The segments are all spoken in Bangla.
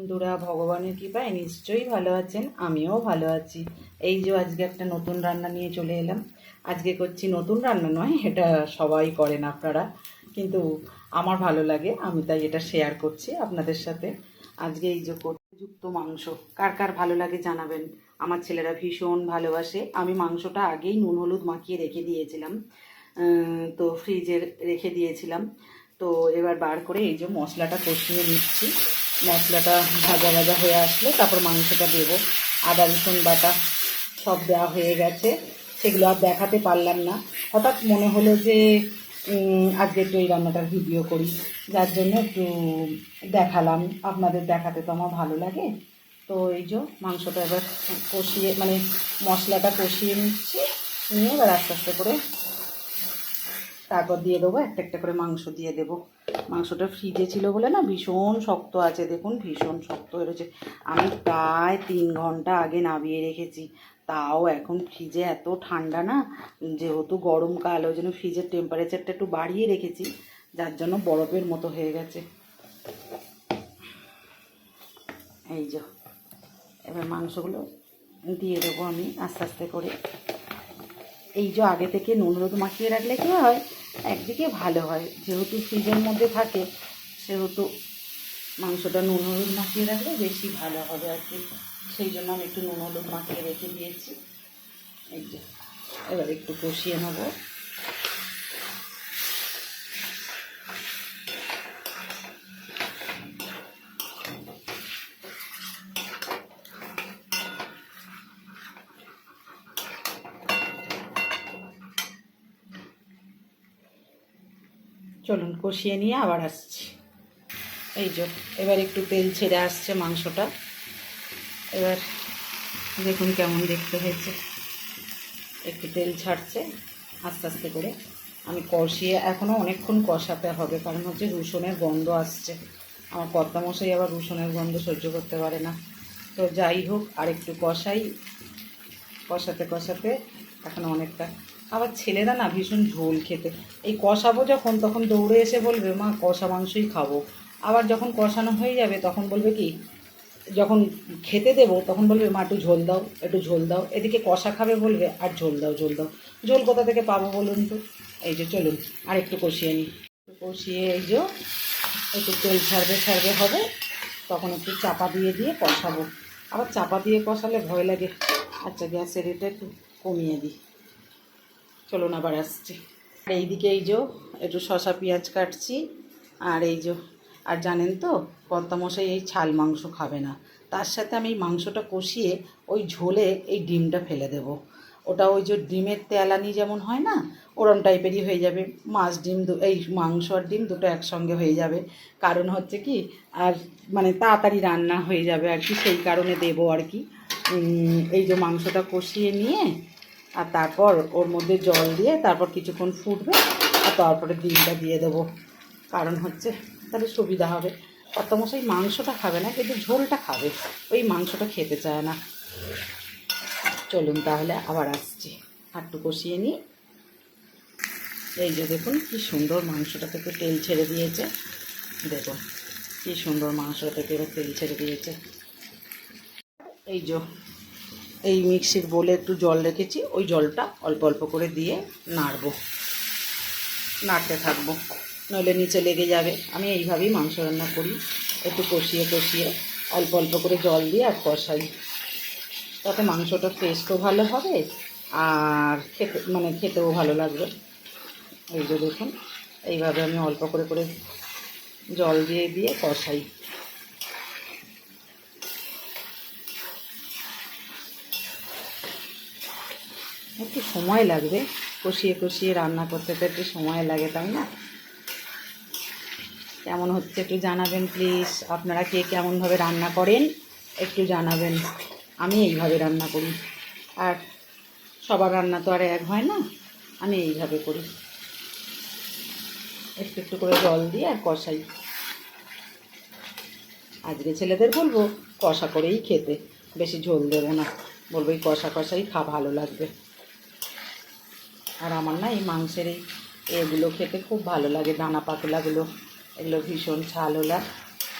বন্ধুরা, ভগবানের কৃপায় নিশ্চয়ই ভালো আছেন, আমিও ভালো আছি। এই যে আজকে একটা নতুন রান্না নিয়ে চলে এলাম। আজকে করছি নতুন রান্না নয়, এটা সবাই করেন আপনারা, কিন্তু আমার ভালো লাগে, আমি তাই এটা শেয়ার করছি আপনাদের সাথে। আজকে এই যে যুক্ত মাংস, কার কার ভালো লাগে জানাবেন? আমার ছেলেরা ভীষণ ভালোবাসে। আমি মাংসটা আগেই নুন, হলুদ মাখিয়ে রেখে দিয়েছিলাম তো ফ্রিজে রেখে দিয়েছিলাম। তো এবার বার করে এই যে মশলাটা কষিয়ে নিচ্ছি। মশলাটা ভাজা ভাজা হয়ে আসলে তারপর মাংসটা দেবো। আদা, রসুন বাটা সব দেওয়া হয়ে গেছে। সেগুলো আর দেখাতে পারলাম না। হঠাৎ মনে হলো যে আজকে একটু এই রান্নাটার ভিডিও করি। যার জন্য একটু দেখালাম। আপনাদের দেখাতে তো আমার ভালো লাগে। তো এই যে মাংসটা এবার কষিয়ে মানে মশলাটা কষিয়ে নিচ্ছি। নিয়ে এবার আস্তে আস্তে করে তারপর দিয়ে দেবো, একটা একটা করে মাংস দিয়ে দেবো। মাংসটা ফ্রিজে ছিল বলে না ভীষণ শক্ত আছে, দেখুন ভীষণ শক্ত হয়ে রয়েছে। আমি প্রায় তিন ঘণ্টা আগে নামিয়ে রেখেছি, তাও এখন ফ্রিজে এত ঠান্ডা না, যেহেতু গরমকাল ওই জন্য ফ্রিজের টেম্পারেচারটা একটু বাড়িয়ে রেখেছি, যার জন্য বরফের মতো হয়ে গেছে। এই যে, এবার মাংসগুলো দিয়ে দেবো আমি আস্তে আস্তে করে। এই যে আগে থেকে নুন রোদ মাখিয়ে রাখলে কী হয় একদিকে ভালো হয়। যেহেতু ফ্রিজের মধ্যে থাকে, সেহেতু মাংসটা নুন হলুদ মাখিয়ে রাখলে বেশি ভালো হবে আর কি। সেই জন্য আমি একটু নুন হলুদ মাখিয়ে রেখে দিয়েছি। এই যে, এবার একটু কষিয়ে নেব। চলুন কষিয়ে নিয়ে আবার আসছি। এই যে, এবার একটু তেল ছেড়ে আসছে মাংসটা। এবার দেখুন কেমন দেখতে হয়েছে। একটু তেল ছাড়ছে, আস্তে আস্তে করে। আমি কষিয়ে এখনও অনেকক্ষণ কষাতে হবে, কারণ হচ্ছে রসুনের গন্ধ আসছে। আমার কর্তামশাই আবার রসুনের গন্ধ সহ্য করতে পারে না। তো যাই হোক আর একটু কষাই। কষাতে কষাতে এখন অনেকটা। আবার ছেলেরা না ভীষণ ঝোল খেতে। এই কষাবো যখন, তখন দৌড়ে এসে বলবে, মা, কষা মাংসই খাব। আবার যখন কষানো হয়ে যাবে, তখন বলবে কি, যখন খেতে দেবো, তখন বলবে, মা, একটু ঝোল দাও, একটু ঝোল দাও। এদিকে কষা খাবে বলবে, আর ঝোল দাও ঝোল দাও। ঝোল কোথা থেকে পাবো বলুন তো? এই যে, চলুন, আর একটু কষিয়ে নিই। একটু কষিয়ে এই যে, একটু তেল ছাড়বে ছাড়বে, হবে। তখন একটু চাপা দিয়ে দিয়ে কষাবো। আবার চাপা দিয়ে কষালে ভয় লাগে। আচ্ছা গ্যাসের এটা একটু কমিয়ে দিই। চলুন আবার আসছি। আর এইদিকে এই যে একটু শশা পেঁয়াজ কাটছি, আর এই যে, আর জানেন তো কর্তামশাই এই ছাল মাংস খাবে না। তার সাথে আমি মাংসটা কষিয়ে ওই ঝোলে এই ডিমটা ফেলে দেব। ওটা ওই যে ডিমের তেলানি যেমন হয় না, ওরম টাইপেরই হয়ে যাবে। মাছ, ডিম এই মাংস আর ডিম দুটো একসঙ্গে হয়ে যাবে। কারণ হচ্ছে কি, আর মানে তাড়াতাড়ি রান্না হয়ে যাবে আর কি, সেই কারণে দেবো আর কি। এই যে মাংসটা কষিয়ে নিয়ে আর তারপর ওর মধ্যে জল দিয়ে তারপর কিছুক্ষণ ফুটবে আর তারপরে ডিমটা দিয়ে দেবো। কারণ হচ্ছে তাহলে সুবিধা হবে। কত মশাই মাংসটা খাবে না, কিন্তু ঝোলটা খাবে। ওই মাংসটা খেতে চায় না। চলুন তাহলে আবার আসছি। একটু কষিয়ে নিই। এই যে দেখুন কি সুন্দর মাংসটা থেকে তেল ছেড়ে দিয়েছে। দেখুন কি সুন্দর মাংসটা থেকে এবার তেল ছেড়ে দিয়েছে। এই যে, এই মিক্সির বলে একটু জল রেখেছি, ওই জলটা অল্প অল্প করে দিয়ে নাড়বো। নাড়তে থাকব, নইলে নিচে লেগে যাবে। আমি এইভাবেই মাংস রান্না করি, একটু কষিয়ে কষিয়ে, অল্প অল্প করে জল দিয়ে আর কষাই। তাতে মাংসটা টেস্টও ভালো হবে আর খেতে মানে খেতেও ভালো লাগবে। এই যে দেখুন, এইভাবে আমি অল্প করে করে জল দিয়ে দিয়ে কষাই। একটু সময় লাগবে। কষিয়ে কষিয়ে রান্না করতে তো একটু সময় লাগে, তাই না? কেমন হচ্ছে একটু জানাবেন প্লিজ আপনারা কে কেমনভাবে রান্না করেন একটু জানাবেন। আমি এইভাবে রান্না করি। আর সবার রান্না তো আর এক হয় না, আমি এইভাবে করি। একটু একটু করে জল দিয়ে আর কষাই। আজকে ছেলেদের বলব কষা করেই খেতে, বেশি ঝোল দেবো না। বলব এই কষা কষাই খা, ভালো লাগবে। আর আমার না এই মাংসের এই এগুলো খেতে খুব ভালো লাগে, দানা পাতলাগুলো। এগুলো ভীষণ ঝালোলা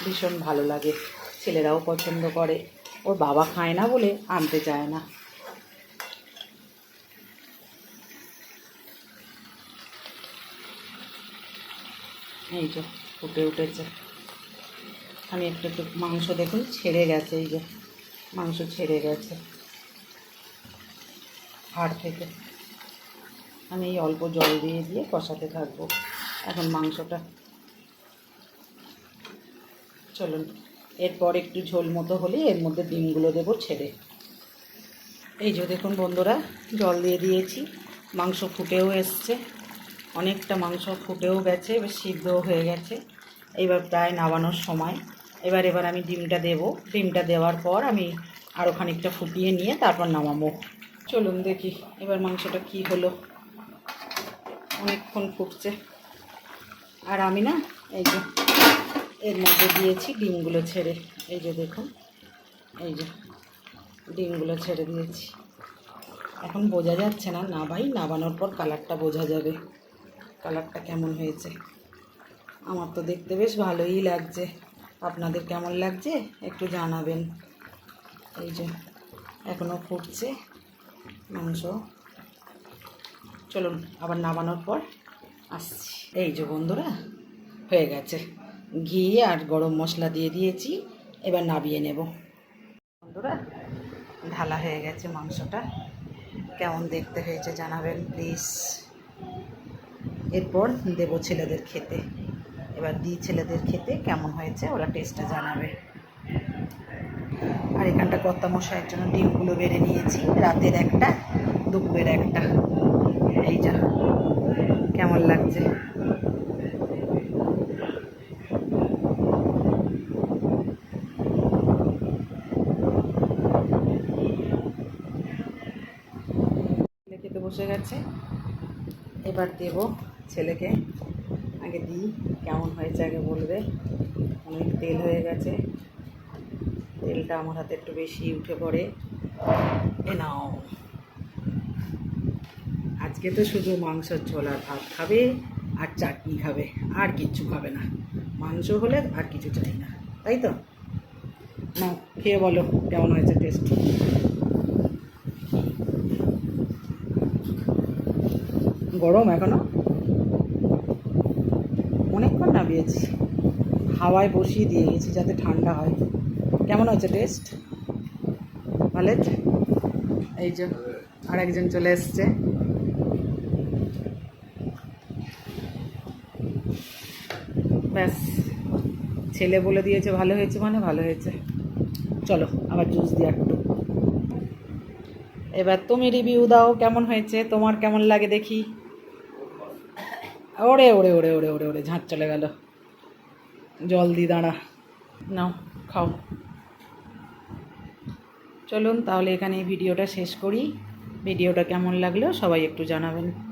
ভীষণ ভালো লাগে। ছেলেরাও পছন্দ করে। ওর বাবা খায় না বলে আনতে চায় না। এই যে ফুটে উঠেছে। আমি একটু একটু মাংস দেখুন, ছেড়ে গেছে এই যে। মাংস ছেড়ে গেছে। হাড় থেকে। আমি এই অল্প জল দিয়ে দিয়ে কষাতে থাকব। এখন মাংসটা চলুন, এরপর একটু ঝোল মতো হলে এর মধ্যে ডিমগুলো দেবো ছেড়ে। এই যে দেখুন বন্ধুরা, জল দিয়ে দিয়েছি, মাংস ফুটেও এসছে। অনেকটা মাংস ফুটেও গেছে এবার সিদ্ধও হয়ে গেছে। এবার প্রায় নামানোর সময়। এবার এবার আমি ডিমটা দেব। ডিমটা দেওয়ার পর আমি আরও খানিকটা ফুটিয়ে নিয়ে তারপর নামাবো। চলুন দেখি এবার মাংসটা কি হলো। অনেকক্ষণ ফুটছে। আর আমি না, এই যে, এর মধ্যে দিয়েছি ডিমগুলো ছেড়ে। এই যে দেখুন, এই যে, ডিমগুলো ছেড়ে দিয়েছি। এখন বোঝা যাচ্ছে না না ভাই, নাবানোর পর কালারটা বোঝা যাবে। কালারটা কেমন হয়েছে? আমার তো দেখতে বেশ ভালোই লাগছে। আপনাদের কেমন লাগছে? একটু জানাবেন। এই যে এখনও ফুটছে মাংস। চলুন, আবার নামানোর পর আসছি। এই যে বন্ধুরা, হয়ে গেছে। ঘি আর গরম মশলা দিয়ে দিয়েছি, এবার নাবিয়ে নেব। বন্ধুরা, ঢালা হয়ে গেছে মাংসটা। কেমন দেখতে হয়েছে জানাবেন, প্লিজ। এরপর দেবো ছেলেদের খেতে। এবার দিই ছেলেদের খেতে কেমন হয়েছে, ওরা টেস্টটা জানাবে। আর এখানটা কর্তা মশাইয়ের জন্য ডিমগুলো বেড়ে নিয়েছি, রাতের একটা, দুপুরের একটা। এই যা কেমন লাগছে? খেতে বসে গেছে। এবার দেব ছেলেকে। আগে দিই, কেমন হয়েছে আগে বলবে। অনেক তেল হয়ে গেছে। তেলটা আমার হাতে একটু বেশি উঠে পড়ে। এ নাও। আজকে তো শুধু মাংসের ঝোল আর ভাত খাবে আর চাটনি খাবে, আর কিচ্ছু খাবে না। মাংস হলে আর কিছু চাই না, তাই তো? না খেয়ে বলো কেমন হয়েছে টেস্ট গরম এখনও? অনেকক্ষণ নামিয়েছি। হাওয়ায় বসিয়ে দিয়ে গেছি যাতে ঠান্ডা হয়। কেমন হয়েছে টেস্ট ভালো? এই যে আর একজন চলে এসছে। ব্যাস, ছেলে বলে দিয়েছে, ভালো হয়েছে মানে ভালো হয়েছে। চলো, আবার জুস দিয়ে একটু। এবার তুমি রিভিউ দাও, কেমন হয়েছে? তোমার কেমন লাগে দেখি। ওরে ওরে ওরে ওরে ওরে ওরে, ঝাঁট চলে গেল। জল দি, দাঁড়া। নাও, খাও। চলুন, তাহলে এখানে ভিডিওটা শেষ করি। ভিডিওটা কেমন লাগল সবাই একটু জানাবেন।